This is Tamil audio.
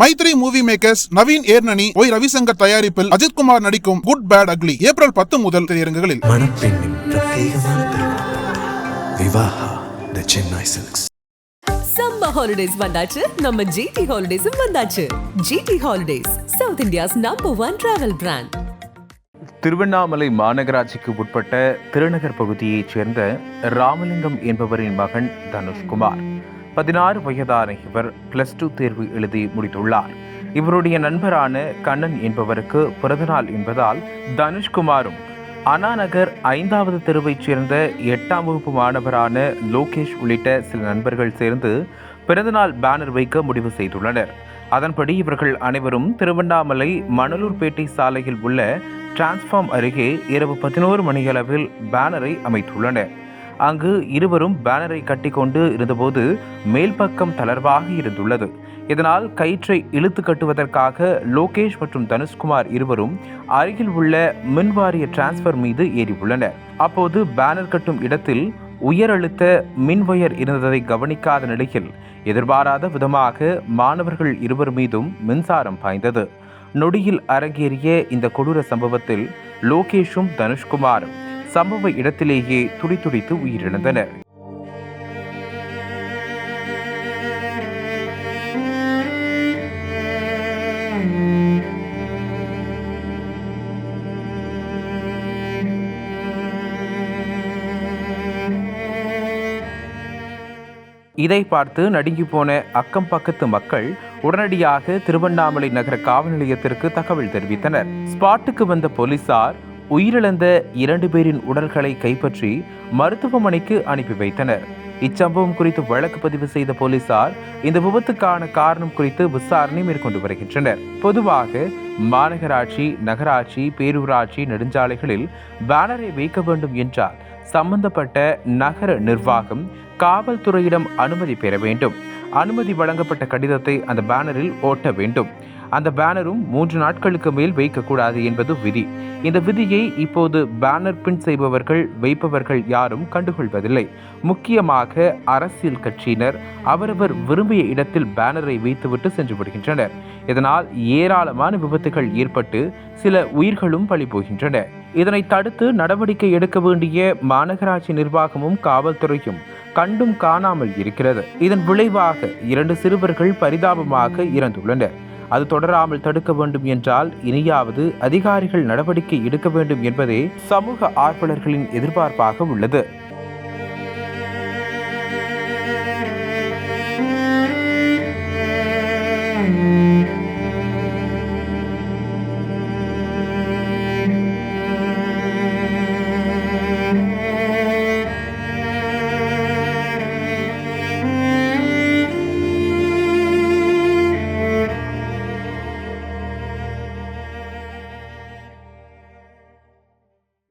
Mythri movie makers Naveen Yerneni Y Ravishankar தயாரிப்பில் அஜித்குமார் நடிக்கும் குட் பேட் அக்லி ஏப்ரல் பத்து முதல் திரையரங்குகளில். மணப்பெண்ணின் பிரத்யேகமான திருமணம். Vivaha the Chennai silks summer holidays வந்தாச்சு. நம்ம ஜிடி ஹாலிடேஸும் வந்தாச்சு. GT holidays south India's number one travel brand Tiruvannamalai மாநகராட்சிக்கு உட்பட்ட திருநகர் பகுதியைச் சேர்ந்த ராமலிங்கம் என்பவரின் மகன் தனுஷ்குமார். பதினாறு வயதான இவர் பிளஸ் டூ தேர்வு எழுதி முடித்துள்ளார். இவருடைய நண்பரான கண்ணன் என்பவருக்கு பிறந்தநாள் என்பதால் தனுஷ்குமாரும் அண்ணாநகர் ஐந்தாவது தெருவைச் சேர்ந்த எட்டாம் வகுப்பு மாணவரான லோகேஷ் உள்ளிட்ட சில நண்பர்கள் சேர்ந்து பிறந்தநாள் பேனர் வைக்க முடிவு செய்துள்ளனர். அதன்படி இவர்கள் அனைவரும் திருவண்ணாமலை மணலூர்பேட்டை சாலையில் உள்ள டிரான்ஸ்ஃபார்ம் அருகே இரவு பதினோரு மணியளவில் பேனரை அமைத்துள்ளனர். அங்கு இருவரும் பேனரை கட்டிக்கொண்டு இருந்தபோது மேல் பக்கம் தளர்வாக இருந்துள்ளது. இதனால் கயிற்றை இழுத்து கட்டுவதற்காக லோகேஷ் மற்றும் தனுஷ்குமார் இருவரும் அருகில் உள்ள மின்வாரிய டிரான்ஸ்ஃபர் மீது ஏறியுள்ளனர். அப்போது பேனர் கட்டும் இடத்தில் உயர் அழுத்த மின்வயர் இருந்ததை கவனிக்காத நிலையில் எதிர்பாராத விதமாக மாணவர்கள் இருவர் மீதும் மின்சாரம் பாய்ந்தது. நொடியில் அரங்கேறிய இந்த கொடூர சம்பவத்தில் லோகேஷும் தனுஷ்குமாரும் சம்பவ இடத்திலேயே துடிதுடித்து உயிரிழந்தனர். இதை பார்த்து நடுங்கி போன அக்கம் பக்கத்து மக்கள் உடனடியாக திருவண்ணாமலை நகர காவல் நிலையத்திற்கு தகவல் தெரிவித்தனர். ஸ்பாட்டுக்கு வந்த போலீசார் உயிரிழந்த இரண்டு பேரின் உடல்களை கைப்பற்றி மருத்துவமனைக்கு அனுப்பி வைத்தனர். இச்சம்பவம் குறித்து வழக்கு பதிவு செய்த போலீசார் இந்த விபத்துக்கான காரணம் குறித்து விசாரணை மேற்கொண்டு வருகின்றனர். பொதுவாக மாநகராட்சி நகராட்சி பேரூராட்சி நெடுஞ்சாலைகளில் பேனரை வைக்க வேண்டும் என்றால் சம்பந்தப்பட்ட நகர நிர்வாகம் காவல்துறையிடம் அனுமதி பெற வேண்டும். அனுமதி வழங்கப்பட்ட கடிதத்தை அந்த பேனரில் ஓட்ட வேண்டும். அந்த பேனரும் மூன்று நாட்களுக்கு மேல் வைக்கக்கூடாது என்பது விதி. இந்த விதியை இப்போது பேனர் பின் செய்பவர்கள் வைப்பவர்கள் யாரும் கண்டுகொள்வதில்லை. முக்கியமாக அரசியல் கட்சியினர் அவரவர் விரும்பிய இடத்தில் பேனரை வைத்துவிட்டு சென்று விடுகின்றனர். இதனால் ஏராளமான விபத்துகள் ஏற்பட்டு சில உயிர்களும் பழி போகின்றன இதனை தடுத்து நடவடிக்கை எடுக்க வேண்டிய மாநகராட்சி நிர்வாகமும் காவல்துறையும் கண்டும் காணாமல் இருக்கிறது. இதன் விளைவாக இரண்டு சிறுவர்கள் பரிதாபமாக இறந்துள்ளனர். அது தொடராமல் தடுக்க வேண்டும் என்றால் இனியாவது அதிகாரிகள் நடவடிக்கை எடுக்க வேண்டும் என்பதே சமூக ஆர்வலர்களின் எதிர்பார்ப்பாக உள்ளது.